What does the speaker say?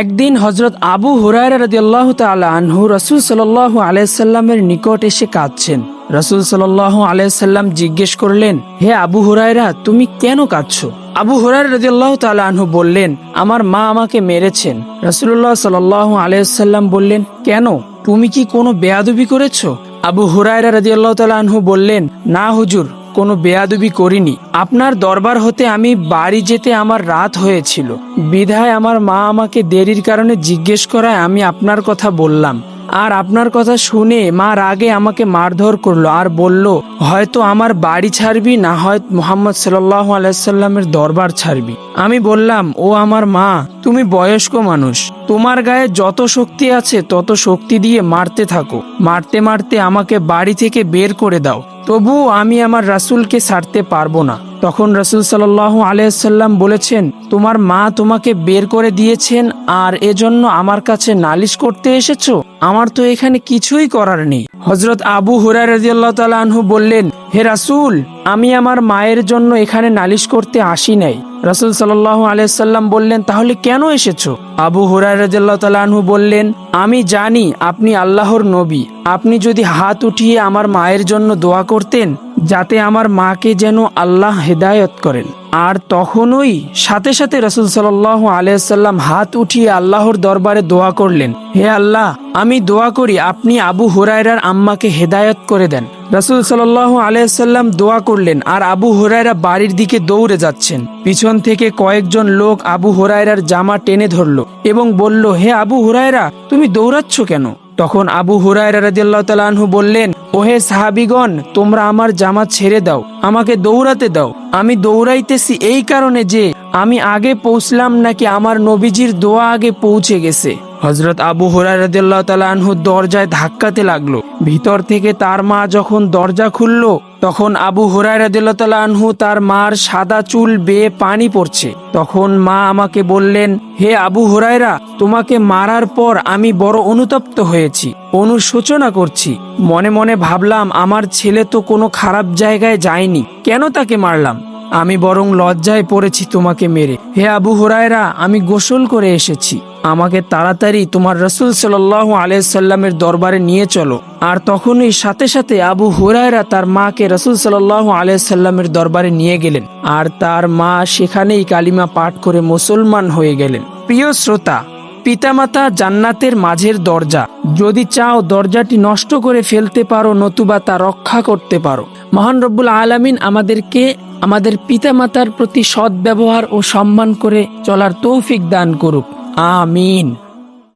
একদিন হজরত আবু হুরায়রা রাদিয়াল্লাহু তাআলা আনহু রসুল সাল্লাল্লাহু আলাইসাল্লামের নিকট এসে কাঁদছেন। রাসূল সাল্লাল্লাহু আলাইসাল্লাম জিজ্ঞেস করলেন, হে আবু হুরায়রা, তুমি কেন কাঁদছো? আবু হুরায়রা রাদিয়াল্লাহু তাআলা আনহু বললেন, আমার মা আমাকে মেরেছেন। রাসূলুল্লাহ সাল্লাল্লাহু আলাইহি সাল্লাম বললেন, কেন? তুমি কি কোনো বেয়াদবি করেছ? আবু হুরায়রা রাদিয়াল্লাহু তাআলা আনহু বললেন, না হুজুর কোনো বেয়াদবি করিনি। আপনার দরবার হতে আমি বাড়ি যেতে আমার রাত হয়েছিল। বিধায় আমার মা আমাকে দেরির কারণে জিজ্ঞেস করায় আমি আপনার কথা বললাম। আর আপনার কথা শুনে মা রাগে আমাকে মারধর করল আর বলল, হয়তো আমার বাড়ি ছাড়বি, না হয় মোহাম্মদ সাল্লাহ আলাইসাল্লামের দরবার ছাড়বি। আমি বললাম, ও আমার মা, তুমি বয়স্ক মানুষ। তোমার গায়ে যত শক্তি আছে তত শক্তি দিয়ে মারতে থাকো। মারতে মারতে আমাকে বাড়ি থেকে বের করে দাও। তবুও আমি আমার রাসুলকে ছাড়তে পারব না। তখন রাসূল সাল্লাহ আলাইসাল্লাম বলেছেন, তোমার মা তোমাকে বের করে দিয়েছেন আর এজন্য আমার কাছে নালিশ করতে এসেছ? আমার তো এখানে কিছুই করার নেই। হজরত আবু হুরাই রাজিয়াল্লাহ তালা আনহু বললেন, হে রাসুল, আমি আমার মায়ের জন্য এখানে নালিশ করতে আসি নাই। রাসূল সাল্লাহ আলাইসাল্লাম বললেন, তাহলে কেন এসেছ? আবু হুরাই রাজিয়াল্লাহ তালা বললেন, আমি জানি আপনি আল্লাহর নবী। আপনি যদি হাত উঠিয়ে আমার মায়ের জন্য দোয়া করতেন যাতে আমার মাকে যেন আল্লাহ হেদায়ত করেন। আর তখনই সাথে সাথে রসুল সাল্লাহ আলিয়াল্লাম হাত উঠিয়ে আল্লাহর দরবারে দোয়া করলেন, হে আল্লাহ, আমি দোয়া করি আপনি আবু হুরায়রার আম্মাকে হেদায়ত করে দেন। রসুল সাল্লাহ আলিয়াল্লাম দোয়া করলেন, আর আবু হুরায়রা বাড়ির দিকে দৌড়ে যাচ্ছেন। পিছন থেকে কয়েকজন লোক আবু হুরায়রার জামা টেনে ধরলো এবং বলল, হে আবু হুরায়রা, তুমি দৌড়াচ্ছ কেন? তখন আবু হুরায়রা রাজিয়াল্লাহ তাআলা আনহু বললেন, ওহে সাহাবিগণ, তোমরা আমার জামা ছেড়ে দাও, আমাকে দৌড়াতে দাও। আমি দৌড়াইতেছি এই কারণে যে আমি আগে পৌঁছলাম নাকি আমার নবীজির দোয়া আগে পৌঁছে গেছে। হজরত আবু হরাই রাদিয়াল্লাহ তালা দরজায় ধাক্কাতে লাগল। ভিতর থেকে তার মা যখন দরজা খুললো তখন আবু হুরায় রাদিয়াল্লাহ আনহু তার মার সাদা চুল বেয়ে পানি পড়ছে। তখন মা আমাকে বললেন, হে আবু হুরায়রা, তোমাকে মারার পর আমি বড় অনুতপ্ত হয়েছি, অনুশোচনা করছি। মনে মনে ভাবলাম, আমার ছেলে তো কোনো খারাপ জায়গায় যায়নি, কেন তাকে মারলাম? আমি বরং লজ্জায় পড়েছি তোমাকে মেরে। হে আবু হুরায়রা, আমি গোসল করে এসেছি। আমাকে তাড়াতাড়ি তোমার রসুল সাল্লাহ আলাইসাল্লামের দরবারে নিয়ে চলো। আর তখনই সাথে সাথে আবু হুরায়রা তার মাকে রসুল সাল্লাহ আলাইসাল্লামের দরবারে নিয়ে গেলেন। আর তার মা সেখানেই কালিমা পাঠ করে মুসলমান হয়ে গেলেন। প্রিয় শ্রোতা, পিতামাতা জান্নাতের মাঝের দরজা, যদি চাও দরজাটি নষ্ট করে ফেলতে পারো, নতুবা তা রক্ষা করতে পারো। মহান রব্বুল আলামিন আমাদেরকে, আমাদের পিতামাতার প্রতি সৎ ব্যবহার ও সম্মান করে চলার তৌফিক দান করুক। আমিন